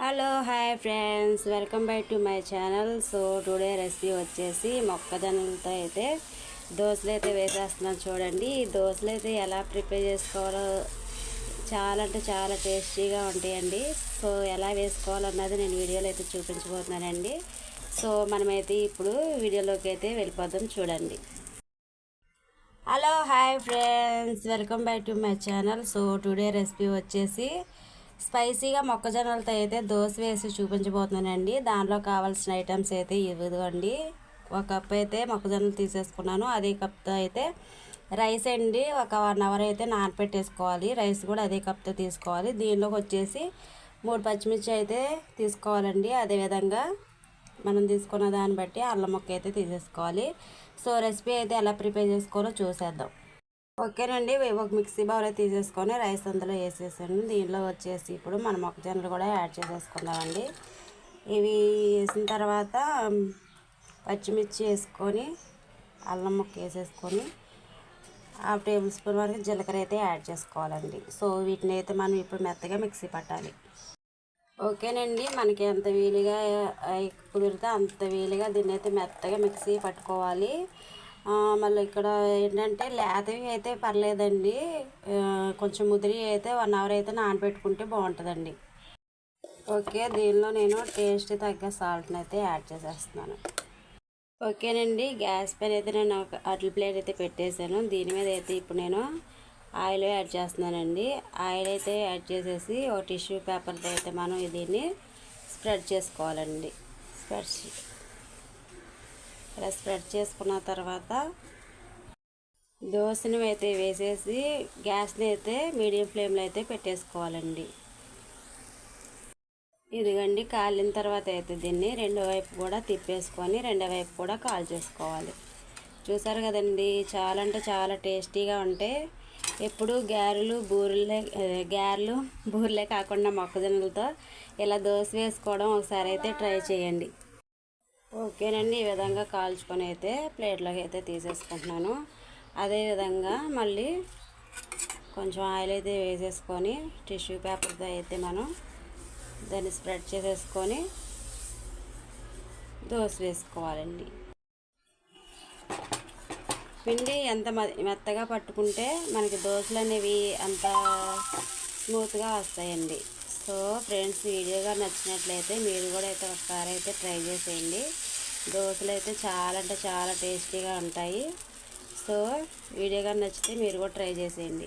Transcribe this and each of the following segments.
Hello hi friends. Welcome back to my channel. So today recipe వచ్చేసి మొక్కజొన్నలతో అయితే దోశలు అయితే వేసేస్తున్నాను చూడండి. ఈ దోశలు అయితే ఎలా ప్రిపేర్ చేసుకోవాలో చాలా అంటే చాలా టేస్టీగా ఉంటాయండి. సో ఎలా వేసుకోవాలన్నది నేను వీడియోలో అయితే చూపించబోతున్నానండి. సో మనమైతే ఇప్పుడు వీడియోలోకి అయితే వెళ్ళిపోదాం చూడండి. Hello hi friends. Welcome back to my channel. So today recipe వచ్చేసి స్పైసీగా మొక్కజొన్నలతో అయితే దోశ వేసి చూపించబోతున్నానండి. దానిలో కావాల్సిన ఐటమ్స్ అయితే ఇవ్వదండి ఒక కప్ అయితే మొక్కజొన్నలు తీసేసుకున్నాను. అదే కప్తో అయితే రైస్ అండి. ఒక వన్ అవర్ అయితే నానపెట్టేసుకోవాలి. రైస్ కూడా అదే కప్తో తీసుకోవాలి. దీనిలోకి వచ్చేసి మూడు పచ్చిమిర్చి అయితే తీసుకోవాలండి. అదేవిధంగా మనం తీసుకున్న దాన్ని బట్టి అల్లం ముక్క అయితే తీసేసుకోవాలి. సో రెసిపీ అయితే ఎలా ప్రిపేర్ చేసుకోవాలో చూసేద్దాం. ఓకేనండి. ఒక మిక్సీ బౌల్ తీసేసుకొని రైస్ అందులో వేసేసాను. దీనిలో వచ్చేసి ఇప్పుడు మన మొక్కజొన్నలు కూడా యాడ్ చేసేసుకుందామండి. ఇవి వేసిన తర్వాత పచ్చిమిర్చి వేసుకొని అల్లం ముక్క వేసేసుకొని హాఫ్ టేబుల్ స్పూన్ వరకు జీలకర్ర అయితే యాడ్ చేసుకోవాలండి. సో వీటిని అయితే మనం ఇప్పుడు మెత్తగా మిక్సీ పట్టాలి. ఓకేనండి. మనకి ఎంత వీలుగా కుదిరితే అంత వీలుగా దీన్ని అయితే మెత్తగా మిక్సీ పట్టుకోవాలి. మళ్ళీ ఇక్కడ ఏంటంటే లేతవి అయితే పర్లేదండి. కొంచెం ముదిరి అయితే వన్ అవర్ అయితే నానబెట్టుకుంటే బాగుంటుందండి. ఓకే దీనిలో నేను టేస్ట్ తగ్గ సాల్ట్ని అయితే యాడ్ చేసేస్తున్నాను. ఓకేనండి గ్యాస్ పైన అయితే నేను ఒక అట్ల ప్లేట్ అయితే పెట్టేశాను. దీని మీద అయితే ఇప్పుడు నేను ఆయిల్ యాడ్ చేస్తున్నానండి. ఆయిల్ అయితే యాడ్ చేసేసి ఒక టిష్యూ పేపర్తో అయితే మనం దీన్ని స్ప్రెడ్ చేసుకోవాలండి. స్ప్రెడ్ ఇలా స్ప్రెడ్ చేసుకున్న తర్వాత దోశని అయితే వేసేసి గ్యాస్ని అయితే మీడియం ఫ్లేమ్లో అయితే పెట్టేసుకోవాలండి. ఇదిగండి కాలిన తర్వాత అయితే దీన్ని రెండో వైపు కూడా తిప్పేసుకొని రెండో వైపు కూడా కాల్ చేసుకోవాలి. చూసారు కదండి చాలా అంటే చాలా టేస్టీగా ఉంటే ఎప్పుడు గారెలు బూరెలే గారెలు బూరెలే కాకుండా మొక్కజొన్నలతో ఇలా దోశ వేసుకోవడం ఒకసారి అయితే ట్రై చేయండి. ఓకేనండి ఈ విధంగా కాల్చుకొని అయితే ప్లేట్లోకి అయితే తీసేసుకుంటున్నాను. అదేవిధంగా మళ్ళీ కొంచెం ఆయిల్ అయితే వేసేసుకొని టిష్యూ పేపర్తో అయితే మనం దాన్ని స్ప్రెడ్ చేసేసుకొని దోశ వేసుకోవాలండి. పిండి ఎంత మెత్తగా పట్టుకుంటే మనకి దోశలు అనేవి అంత స్మూత్గా వస్తాయండి. సో ఫ్రెండ్స్ వీడియోగా నచ్చినట్లయితే మీరు కూడా అయితే ఒక అయితే ట్రై చేసేయండి. దోశలు అయితే చాలా అంటే చాలా టేస్టీగా ఉంటాయి. సో వీడియోగా నచ్చితే మీరు కూడా ట్రై చేసేయండి.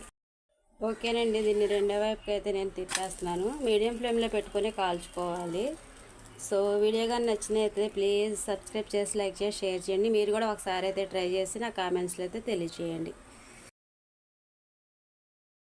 ఓకేనండి దీన్ని రెండో వైపుకి అయితే నేను తిప్పేస్తున్నాను. మీడియం ఫ్లేమ్లో పెట్టుకొని కాల్చుకోవాలి. సో వీడియో కానీ నచ్చినైతే ప్లీజ్ సబ్స్క్రైబ్ చేసి లైక్ చేసి షేర్ చేయండి. మీరు కూడా ఒకసారి అయితే ట్రై చేసి నా కామెంట్స్లో అయితే తెలియచేయండి.